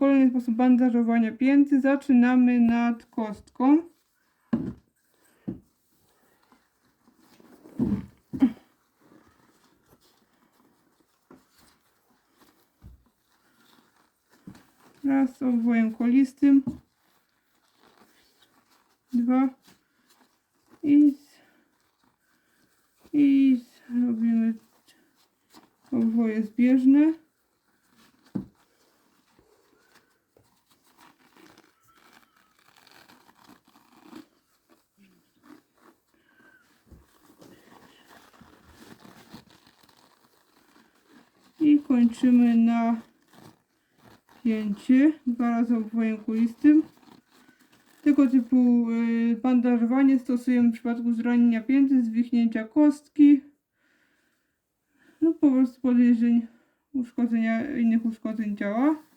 kolejny sposób bandażowania pięty. Zaczynamy nad kostką. Raz obwojem kolistym. Dwa. I, i robimy obwoje zbieżne. I kończymy na pięcie, razy obwojem kulistym. Tego typu y, bandażowanie stosujemy w przypadku zranienia pięty, zwichnięcia kostki, no po prostu podejrzeń uszkodzenia innych uszkodzeń ciała.